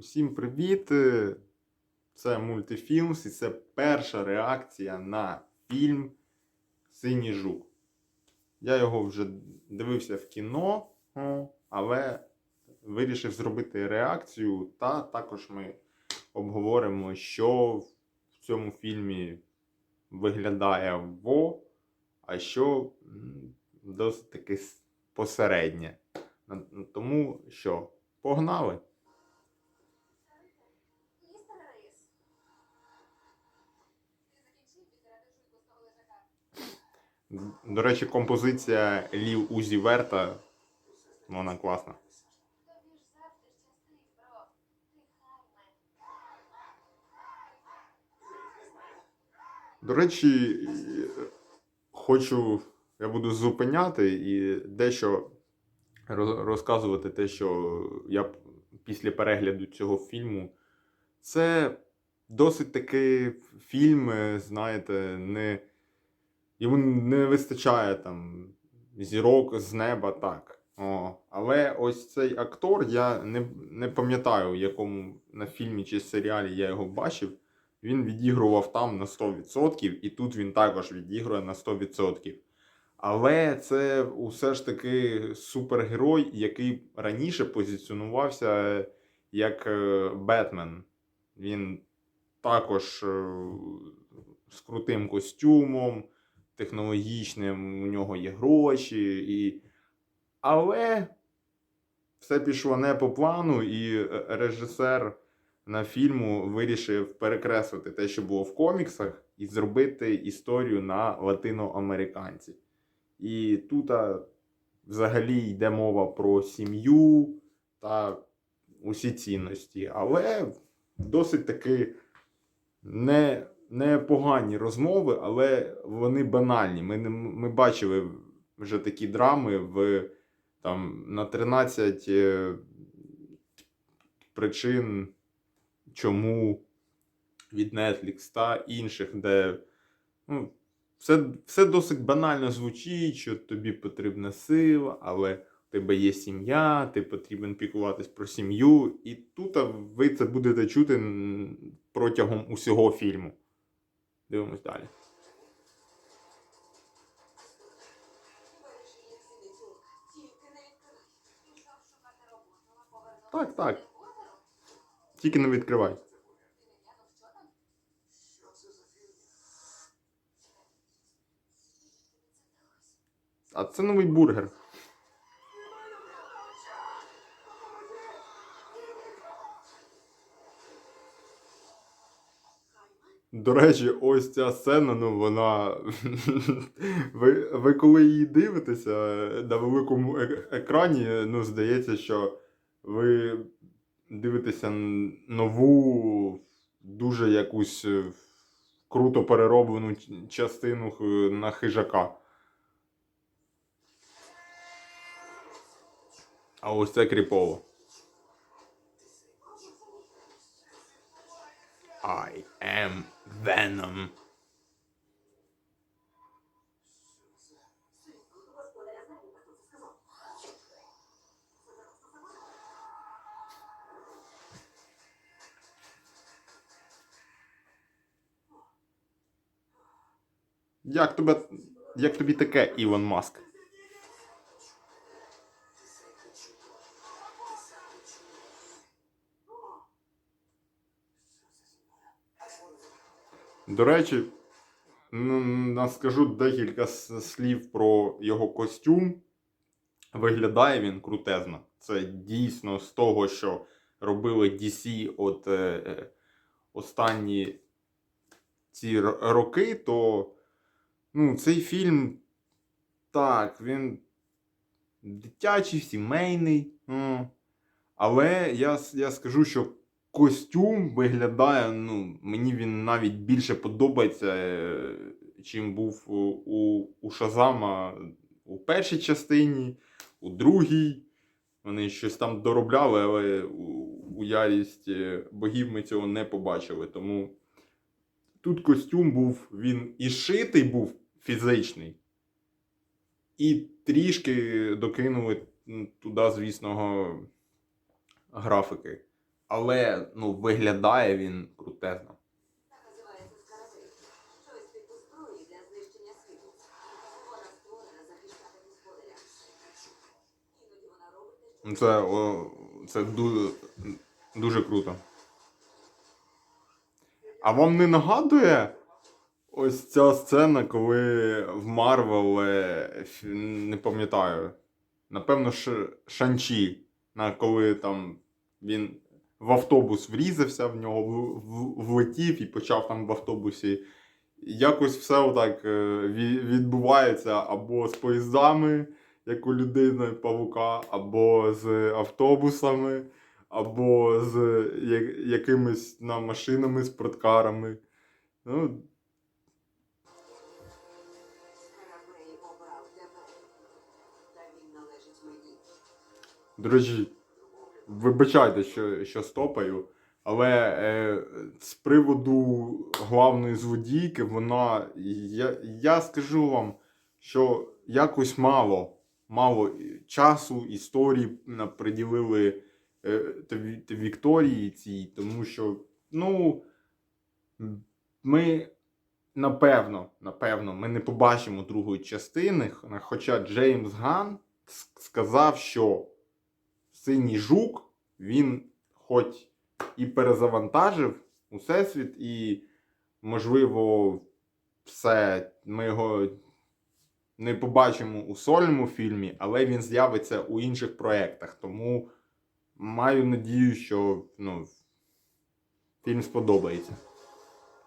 Усім привіт! Е, Це мультифільмс і це перша реакція на фільм Синій жук. Я його вже дивився в кіно, але вирішив зробити реакцію, та також ми обговоримо, що в цьому фільмі виглядає во, а що досить таки посереднє. Тому що, погнали! До речі, композиція Лів Узі Верта, вона класна. До речі, хочу, я буду зупиняти і дещо розказувати те, що я після перегляду цього фільму. Це досить такий фільм, знаєте, не, йому не вистачає там зірок з неба, так. О, але ось цей актор, я не, не пам'ятаю, в якому на фільмі чи серіалі я його бачив. Він відігрував там на 100%, і тут він також відігрує на 100%. Але це усе ж таки супергерой, який раніше позиціонувався як е, Бетмен. Він також е, з крутим костюмом, технологічним, у нього є гроші. І... Але все пішло не по плану, і е, режисер на фільму вирішив перекреслити те, що було в коміксах, і зробити історію на латиноамериканці. І тут взагалі йде мова про сім'ю та усі цінності. Але досить таки не, не погані розмови, але вони банальні. Ми, не- ми бачили вже такі драми в, там, на 13 е, причин, чому від Netflix та інших, де ну, все, все досить банально звучить, що тобі потрібна сила, але в тебе є сім'я, ти потрібен піклуватись про сім'ю. І тут ви це будете чути протягом усього фільму. Дивимось далі. Так, так. Тільки не відкривай. А це новий бургер. До речі, ось ця сцена, ну вона. ви, ви коли її дивитеся на великому е- екрані, ну здається, що ви дивитеся нову, дуже якусь е, круто перероблену частину на хижака. А ось це кріпово. Як тебе. Як тобі таке, Ілон Маск? До речі, ну, скажу декілька слів про його костюм. Виглядає він крутезно. Це дійсно з того, що робили DC от е, е, останні ці роки, то ну, цей фільм так, він дитячий, сімейний. Ну, але я, я скажу, що костюм виглядає, ну, мені він навіть більше подобається, е, чим був у, у, Шазама у першій частині, у другій. Вони щось там доробляли, але у, у ярість е, богів ми цього не побачили. Тому тут костюм був, він і шитий був фізичний, і трішки докинули туди, звісно, графики. Але ну, виглядає він крутезно. Це, о, це дуже, дуже круто. А вам не нагадує ось ця сцена, коли в Марвел, е, не пам'ятаю, напевно, Шанчі, коли там він в автобус врізався, в нього влетів і почав там в автобусі. Якось все отак е, відбувається або з поїздами, як у людини павука, або з автобусами, або з якимись на машинами, спорткарами. Ну, До речі, вибачайте, що, що стопаю, але е, з приводу главної злодійки, вона. Я, я скажу вам, що якось мало, мало часу, історії приділили е, Вікторії цій, тому що, ну, ми. Напевно, напевно, ми не побачимо другої частини. Хоча Джеймс Ган сказав, що синій жук він хоч і перезавантажив усесвіт, і, можливо, все, ми його не побачимо у сольному фільмі, але він з'явиться у інших проєктах. Тому маю надію, що ну, фільм сподобається.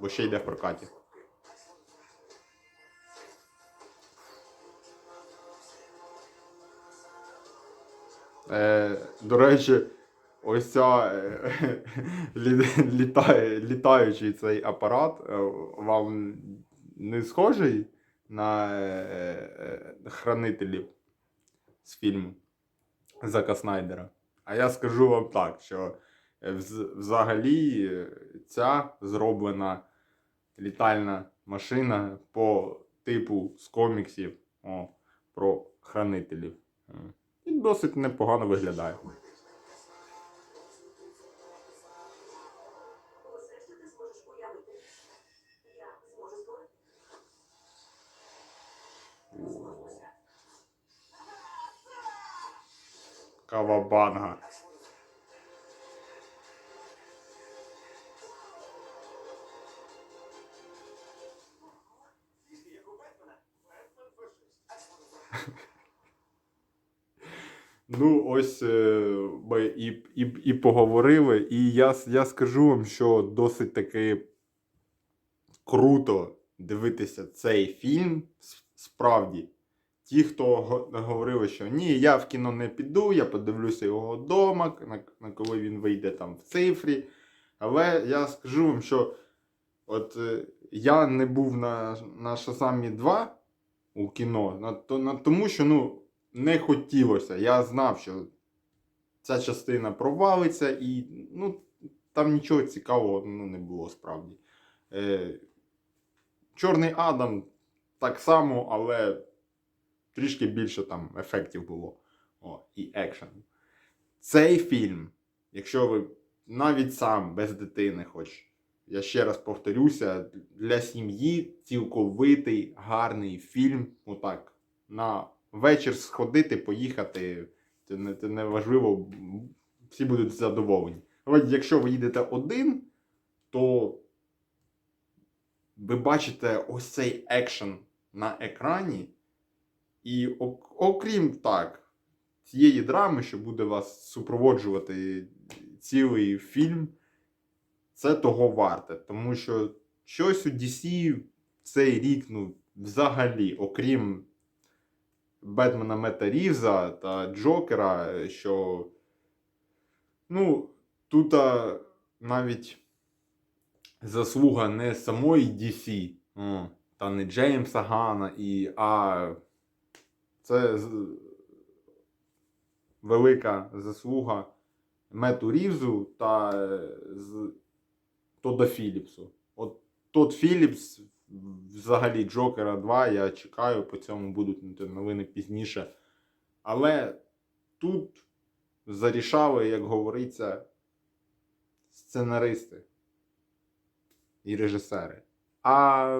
Бо ще йде в прокаті. Е, до речі, ось ця е, лі- літає, літаючий цей апарат е, вам не схожий на е, хранителів з фільму Зака Снайдера. А я скажу вам так, що вз- взагалі ця зроблена літальна машина по типу з коміксів о, про хранителів. Досить непогано виглядає. Усе, Ну, ось е, ми і, і, і поговорили, і я, я скажу вам, що досить таки круто дивитися цей фільм. Справді. Ті, хто говорили, що ні, я в кіно не піду, я подивлюся його вдома, на, коли він вийде там в цифрі. Але я скажу вам, що от е, я не був на, на Шазамі 2 у кіно, на, на, тому що ну, не хотілося. Я знав, що ця частина провалиться, і ну, там нічого цікавого ну, не було справді. Е, Чорний Адам так само, але трішки більше там ефектів було. О, і екшену. Цей фільм, якщо ви навіть сам без дитини, хоч я ще раз повторюся, для сім'ї цілковитий гарний фільм. Отак, на вечір сходити, поїхати. Це не, це не важливо, всі будуть задоволені. Але якщо ви їдете один, то ви бачите ось цей екшен на екрані. І окрім так, цієї драми, що буде вас супроводжувати цілий фільм, це того варте. Тому що щось у DC цей рік, ну, взагалі, окрім Бетмена Мета Рівза та Джокера, що. Ну, тут навіть заслуга не самої DC, о, та не Джеймса Гана, і, а це велика заслуга Мету Рівзу та е, Тода Філіпсу. От Тод Філіпс, взагалі Джокера 2, я чекаю, по цьому будуть новини пізніше. Але тут зарішали, як говориться, сценаристи і режисери. А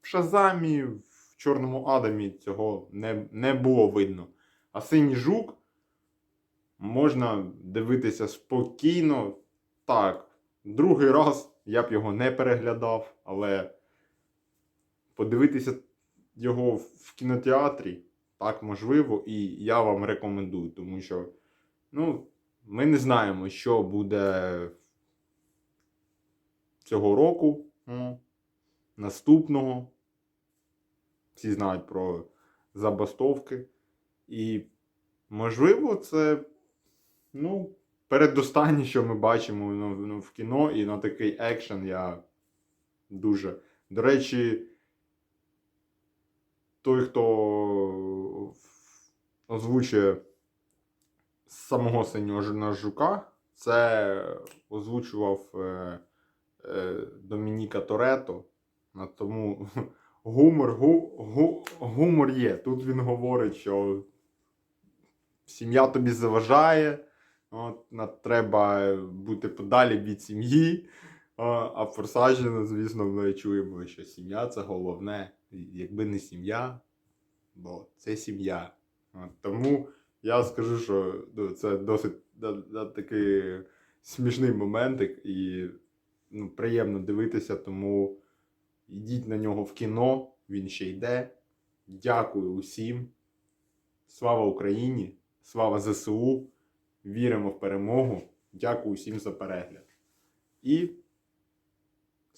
в Шазамі, в Чорному Адамі цього не, не було видно. А синій жук можна дивитися спокійно. Так, другий раз я б його не переглядав, але подивитися його в кінотеатрі так можливо, і я вам рекомендую, тому що ну, ми не знаємо, що буде цього року, ну, наступного. Всі знають про забастовки. І, можливо, це ну, передостаннє, що ми бачимо ну, ну, в кіно, і на такий екшен я дуже. До речі, той, хто озвучує самого синього Жу- жука, це озвучував е, е, Домініка Торетто. А Тому гумор, гу, гу, гумор є. Тут він говорить, що сім'я тобі заважає, от, треба бути подалі від сім'ї. А, форсажі, звісно, ми чуємо, що сім'я це головне. Якби не сім'я, бо це сім'я. Тому я скажу, що ну, це досить такий смішний моментик і ну, приємно дивитися, тому йдіть на нього в кіно, він ще йде. Дякую усім. Слава Україні! Слава ЗСУ! Віримо в перемогу. Дякую всім за перегляд. І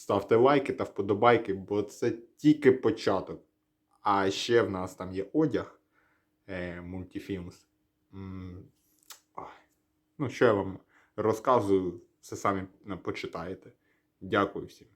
ставте лайки та вподобайки, бо це тільки початок. А ще в нас там є одяг е, мультифільмс. Ну, що я вам розказую, все самі почитаєте. Дякую всім.